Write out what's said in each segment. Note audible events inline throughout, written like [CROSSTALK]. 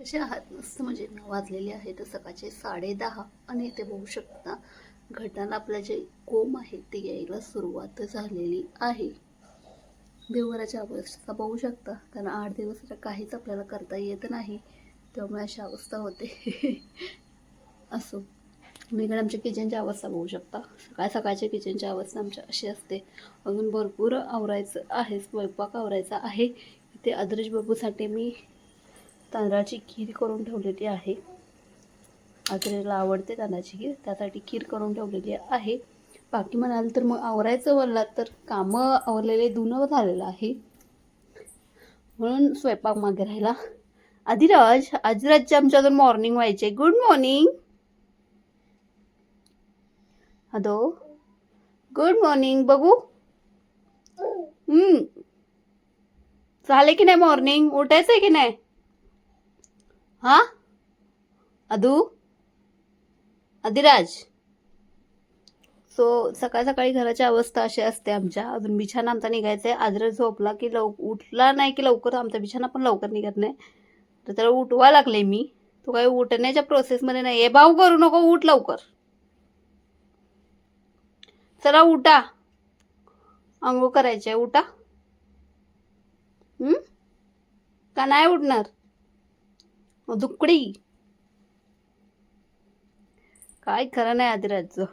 कसे आहात? मस्त म्हणजे वाजलेले आहेत सकाळचे साडे दहा आणि इथे बघू शकता घटाला आपलं जे कोंब आहे ते यायला सुरुवात झालेली आहे. देवघराच्या अवस्था बघू शकता. कारण आठ दिवस काहीच आपल्याला करता येत नाही. त्यामुळे अशी अवस्था होते. [LAUGHS] असो. मी इकडे आमच्या किचनची अवस्था बघू शकता. सकाळ सकाळच्या किचनची अवस्था आमच्या अशी असते. अजून भरपूर आवरायचं आहे. स्वयंपाक आवरायचा आहे. ते अद्रज बाबूसाठी मी तांदळाची खीर करून ठेवलेली आहे. आजरेला आवडते तांदळाची खीर त्यासाठी खीर करून ठेवलेली आहे. बाकी म्हणाल तर मग आवरायचं बोललात तर कामं आवरलेले धुणं झालेलं आहे. म्हणून स्वयंपाक मागे राहिला. आदिराज आदिराजचे आमच्याजून मॉर्निंग व्हायचे. Good morning hello good morning बघू. झाले की नाही मॉर्निंग उठायचं आहे की नाही? हां? अधू अधिराज? सो सकाळ सकाळी घराची अवस्था अशी असते आमच्या. अजून बिछाना आमचा निघायचा आहे आजरा झोपला की लव उठला नाही की लवकर. आमचा बिछाना पण लवकर निघत नाही. तर त्याला उठवा लागले मी. तो काही उठण्याच्या प्रोसेसमध्ये नाही आहे भाऊ करू नको. उठ लवकर. चला उठा. अंघोळ करायचे उठा. का नाही उठणार? दुकडी. काय खरं नाही आदिराजचं.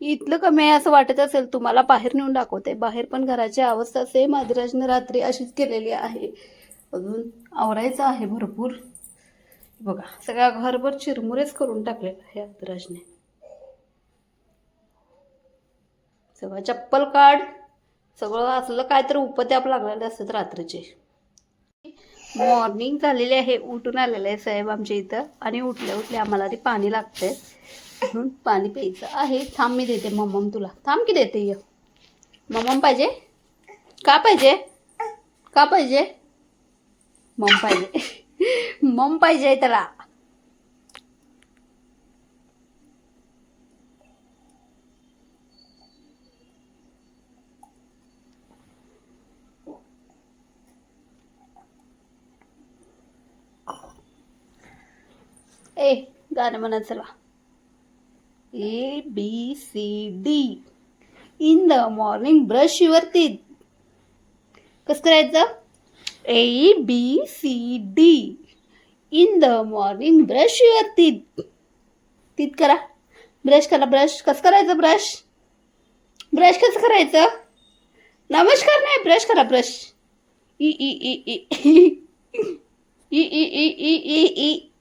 इथलं कमी आहे असं वाटत असेल तुम्हाला बाहेर नेऊन दाखवते. बाहेर पण घराची अवस्था सेम आदिराजनं रात्री अशीच केलेली आहे. अजून आवरायचं आहे भरपूर. बघा सगळ्या घरभर चिरमुरेच करून टाकलेलं आहे आदिराजने. सगळं चप्पल काढ. सगळं असलं काय तर उपत्याप लागलेले असतात रात्रीचे. मॉर्निंग झालेली आहे. उठून आलेले आहे साहेब आमच्या इथं. आणि उठल्या उठल्या आम्हाला ते पाणी लागतंय. म्हणून पाणी प्यायचं आहे. थांब मी देते मम्मम तुला. थांब की देते ये. मम्मम पाहिजे? का पाहिजे? का पाहिजे? मम पाहिजे. [LAUGHS] मम पाहिजे त्याला ए गाणं म्हणा चला. A B C D in the morning brush your teeth कसं करायचं? A B C D in the morning brush your teeth teeth करा. ब्रश करा ब्रश कसं करायचं ब्रश ब्रश कसं करायचं? नमस्कार नाही ब्रश करा ब्रश [LAUGHS] ई ई ई ई. ई ई ई ई ई ई.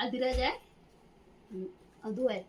अधिराज आहे. अधू आहे.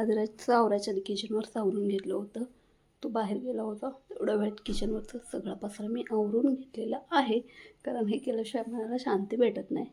आदराचं सावराच्या किचनवर सावरून घेतलं होतं. तो बाहेर गेला होता. एवढा वेळ किचनवरचा सगळा पसारा मी आवरून घेतलेला आहे. कारण हे केल्याशिवाय मला शांती भेटत नाही.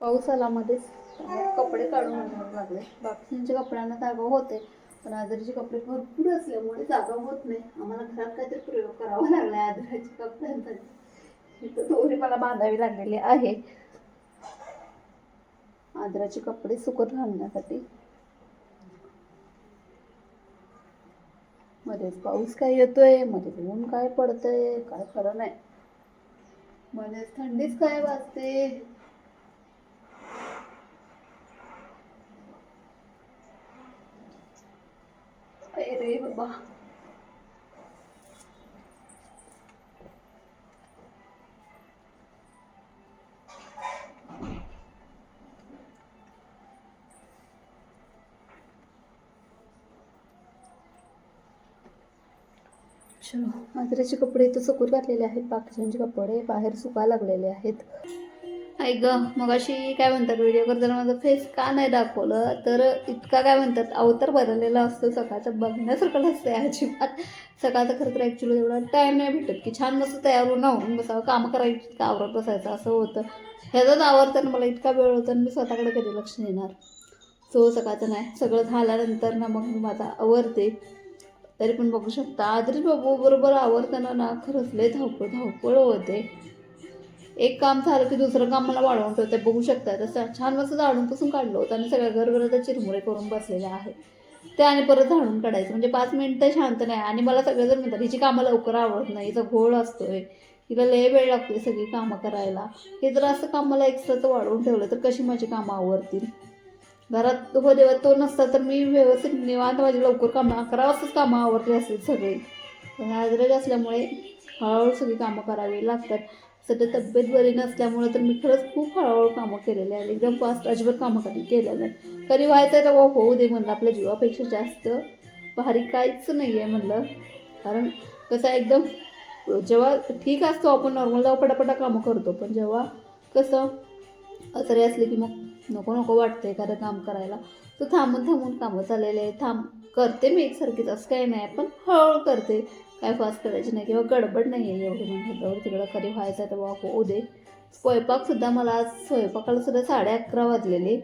पाऊस आला मध्येच कपडे काढून लागले बाकीच्या कपड्यांना जागा होते पण आजारीचे कपडे भरपूर असल्यामुळे जागा होत नाही. आम्हाला घरात काहीतरी प्रयोग करावा लागला आदराचे कपड्यांसाठी इथं दोरी मला बांधावी लागलेली आहे. आदराचे कपडे सुकत घालण्यासाठी. मध्येच पाऊस काय येतोय? मध्येच ऊन काय पडतंय? काय खरं नाही. मध्येच थंडीच काय वाजते? अरे बाबा चलो. मात्रेचे कपडे इथं सुकून घातलेले आहेत. बाकीच्यांचे कपडे बाहेर सुकायला लागलेले आहेत. ऐक ग मग अशी काय म्हणतात व्हिडिओ करताना माझं फेस का नाही दाखवलं? तर इतका काय म्हणतात अवतार बदललेला असतो सकाळचा बघण्यासारखं नसतं अजिबात. सकाळचं खरं तर ॲक्च्युली एवढा टाईम नाही भेटत की छान मस्त तयार होऊन आवरून बसावं कामं करायची इतकं आवरत बसायचं असं होतं. ह्याचाच आवरताना मला इतका वेळ होता आणि मी स्वतःकडे कधी लक्ष देणार. सो सकाळचं नाही सगळं झाल्यानंतर ना मग मी माझा आवरते. तरी पण बघू शकता. आदरी बाबू बरोबर आवरताना ना खरंच लय धावपळ धावपळ होते. एक काम झालं की दुसरं काम मला वाढवून ठेवते बघू शकता तसं. छान मस्त झाडून पुसून काढलं होतं आणि सगळ्या घरभर चिरमुरे करून बसलेले आहे ते आणि परत झाडून काढायचं. म्हणजे पाच मिनटं शांत नाही. आणि मला सगळेजण म्हणतात हिची कामं लवकर आवडत नाही. हिचा घोळ असतोय. हिला लय वेळ लागतोय सगळी कामं करायला. हे जर असं काम मला एक्स्ट्राचं वाढवून ठेवलं तर कशी माझी कामं आवडतील? घरात हो देवा तो नसता तर मी व्यवस्थित निवांत माझी लवकर कामं अकरा वाजताच कामं आवडली असतील सगळी. पण आजरज असल्यामुळे हळूहळू सगळी कामं करावी लागतात. सध्या तब्येत बरी नसल्यामुळे तर मी खरंच खूप हळूहळू कामं केलेली आहेत. एकदम फास्ट अजिबात कामं कधी केलेलं नाही. कधी व्हायचं आहे तेव्हा होऊ दे म्हणलं. आपल्या जीवापेक्षा जास्त भारी काहीच नाही आहे म्हणलं. कारण कसं एकदम जेव्हा ठीक असतो आपण नॉर्मल जेव्हा पटापटा कामं करतो. पण जेव्हा कसं असरे असले की मग नको नको वाटतं एखादं काम करायला. तर थांबून थांबून कामं चाललेले आहे थांब करते मी एकसारखीच असं काही नाही. पण हळूहळू करते. काय फास्ट करायची नाही किंवा गडबड नाही आहे एवढी म्हणतात. तिकडं कधी व्हायचं आहे तेव्हा होऊ दे. स्वयंपाकसुद्धा मला आज स्वयंपाकाला सुद्धा साडे अकरा वाजलेले.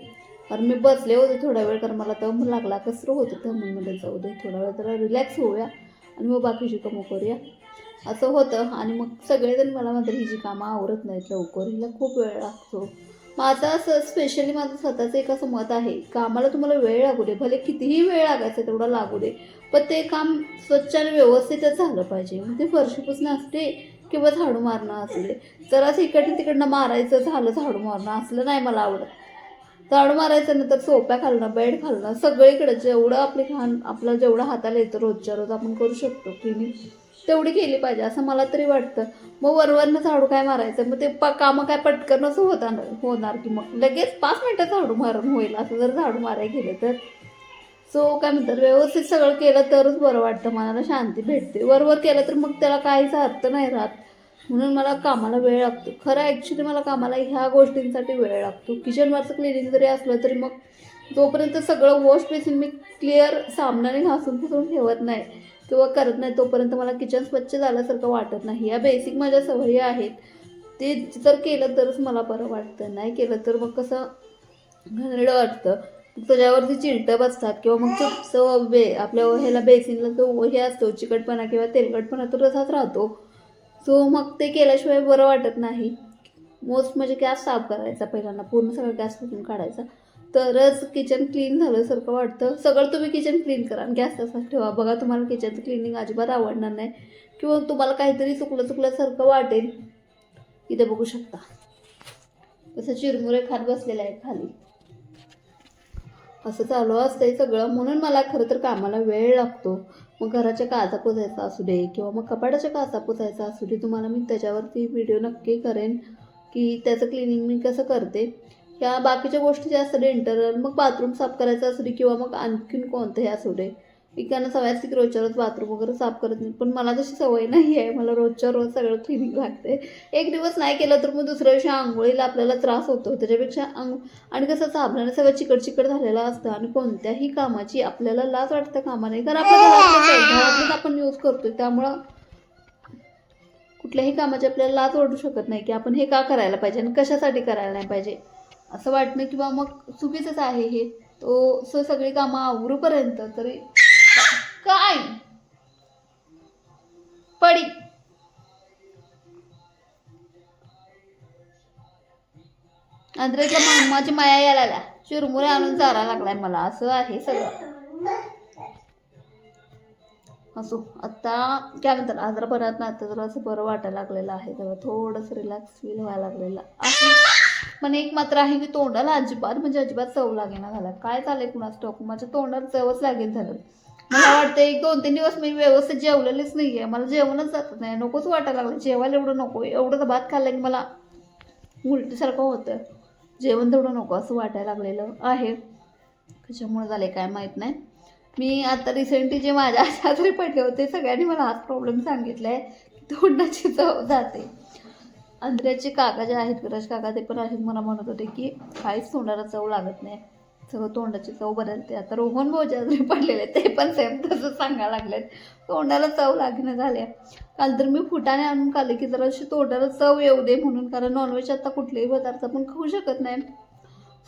कारण मी बसले होते थोडा वेळ कारण मला दम लागला कसरं होतं तर म्हणून जाऊ दे थोडा वेळ तर रिलॅक्स होऊया आणि मग बाकीची कामं करूया. असं होतं. आणि मग सगळेजण मला म्हणतात हिची कामं आवरत नाहीत लवकर हिला खूप वेळ लागतो. माझं असं स्पेशली माझं स्वतःचं एक असं मत आहे कामाला तुम्हाला वेळ लागू दे भले कितीही वेळ लागायचा तेवढा लागू दे पण ते काम स्वच्छ आणि व्यवस्थितच झालं पाहिजे. म्हणजे मग ते फरशी पुसणं असते किंवा झाडू मारणं असले असं इकडनं तिकडनं मारायचं झालं झाडू मारणं असलं नाही मला आवडत. झाडू मारायचं नंतर सोप्या खालणं बेड घालणं सगळीकडे जेवढं आपली घाण आपलं जेवढं हाताला येतं रोजच्या रोज आपण करू शकतो क्लिनिंग तेवढी केली पाहिजे असं मला तरी वाटतं. मग वरवरनं झाडू काय मारायचं? मग ते प कामं काय पटकनच होता होणार की मग? लगेच पाच मिनटं झाडू मारून होईल असं जर झाडू मारायला गेलं तर. सो काय म्हणतात व्यवस्थित सगळं केलं तरच बरं वाटतं मनाला शांती भेटते. वरवर केलं तर मग त्याला काहीच अर्थ नाही राहत. म्हणून मला कामाला वेळ लागतो. खरं ॲक्च्युली मला कामाला ह्या गोष्टींसाठी वेळ लागतो. किचनवरचं क्लिनिंग जरी असलं तरी मग जोपर्यंत सगळं वॉश बेसिन मी क्लिअर सामनाने घासून पुसून ठेवत नाही किंवा करत नाही तोपर्यंत मला किचन स्वच्छ झाल्यासारखं वाटत नाही. या बेसिक माझ्या सवयी आहेत. ते जर केलं तरच मला बरं वाटतं. नाही केलं तर मग कसं घनरडं वाटतं. त्याच्यावरती चिलटं बसतात किंवा मग चव बे आपल्या ह्याला बेसिनला जो हे असतो चिकटपणा किंवा तेलकटपणा तो तसाच राहतो. सो मग ते केल्याशिवाय बरं वाटत नाही. मोस्ट म्हणजे गॅस साफ करायचा पहिल्यांदा. पूर्ण सगळं गॅस फुटून काढायचा. तरच किचन क्लीन झाल्यासारखं वाटतं. सगळं तुम्ही किचन क्लीन करा गॅस तसाच ठेवा. बघा तुम्हाला किचनचं क्लिनिंग अजिबात आवडणार नाही. किंवा तुम्हाला काहीतरी चुकलं चुकल्यासारखं वाटेल. इथे बघू शकता. तसं चिरमुरे खात बसलेले आहेत खाली. असं चालू असतंय सगळं. म्हणून मला खरं तर कामाला वेळ लागतो. मग घराच्या काचा पुसायचा असू दे किंवा मग कपाटाच्या काचा पुसायचा असू दे तुम्हाला मी त्याच्यावरती व्हिडिओ नक्की करेन की त्याचं क्लिनिंग मी कसं करते. ह्या बाकीच्या गोष्टी ज्या असतात इंटरनल मग बाथरूम साफ करायचं असू दे किंवा मग आणखीन कोणतंही असू दे. एकानं सवयासिक रोजच्या रोज बाथरूम वगैरे साफ करत नाही. पण मला तशी सवय नाही आहे. मला रोजच्या रोज सगळं क्लिनिंग लागते. एक दिवस नाही केलं तर मग दुसऱ्या दिवशी आंघोळीला आपल्याला त्रास होतो. त्याच्यापेक्षा आंघ आणि कसं साबणाने सगळं चिकट चिकट झालेलं असतं आणि कोणत्याही कामाची आपल्याला लाज वाटतं कामा नाही कारण आपण आपण यूज करतोय. त्यामुळं कुठल्याही कामाची आपल्याला लाज वाटू शकत नाही की आपण हे का करायला पाहिजे आणि कशासाठी करायला नाही पाहिजे. असं वाटणं किंवा मग चुकीचंच आहे हे. तो स सगळी कामं आवरूपर्यंत तरी काय? पडी. अंद्रेच्या मामाची माया यायला. चुरमुरे आणून चारा लागलाय मला. असं आहे सगळं. असो. आता काय म्हणतात? आजरा ना आता जरा असं बरं वाटायला लागलेलं आहे. तेव्हा थोडंसं रिलॅक्स फील व्हायला लागलेलं आहे. पण एक मात्र आहे की तोंडाला अजिबात म्हणजे अजिबात चव लागेना झाला काय चालेल कुणाच टोक माझ्या तोंडाला चवच लागेल झालं. मला वाटतं एक दोन तीन दिवस मी व्यवस्थित जेवलेलेच नाही आहे मला जेवणच जात नाही. नकोच वाटायला लागलं. जेवायला एवढं नको. एवढं भात खाल्लं की मला उलटीसारखं होतं. जेवण तेवढं नको असं वाटायला लागलेलं आहे. कशामुळे झाले काय माहीत नाही. मी आता रिसेंटली जे माझ्या आजारी पडले होते सगळ्यांनी मला हाच प्रॉब्लेम सांगितला आहे की तोंडाची चव जाते. अंधऱ्याचे काका जे आहेत गरज काका ते पण असेच मला म्हणत होते की काहीच तोंडाला चव लागत नाही. सगळं तोंडाची चव बदलते. आता रोहन भाऊ पडलेले ते पण सेम तसं सांगायला लागलेत. तोंडाला चव लागणं झाल्या. काल तर मी फुटाने आणून खाल्ले की जरा अशी तोंडाला चव येऊ दे म्हणून कारण नॉनव्हेज आता कुठलेही पदार्थ आपण खाऊ शकत नाही.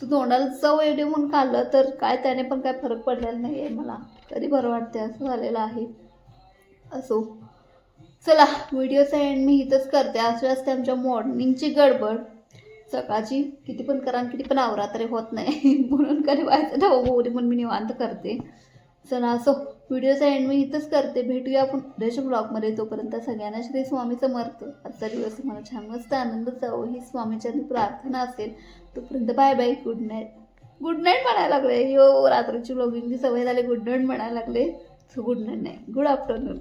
तर तोंडाला चव येऊ दे म्हणून खाल्लं तर काय त्याने पण काय फरक पडलेला नाही आहे मला. तरी बरं वाटते असं झालेलं आहे. असो. चला व्हिडिओचा एंड मी इथंच करते. अशी असते आमच्या मॉर्निंगची गडबड. सकाळची किती पण करा आणि किती पण आवरा तरी होत नाही. [LAUGHS] म्हणून कधी व्हायचं ना बोरी म्हणून मी निवांत करते. चला असो. व्हिडिओचा एंड मी इथंच करते. भेटूया आपण उद्याच्या ब्लॉगमध्ये तोपर्यंत सगळ्यांना श्री स्वामी समर्थ आजचा दिवस मला छान मस्त आनंद जावं. ही स्वामीच्या प्रार्थना असेल. तोपर्यंत bye bye good night good night म्हणायला लागले. यो रात्रीची ब्लॉगिंगची सवय झाली. गुड नाईट म्हणायला लागले. सो गुड नाईट नाही गुड आफ्टरनून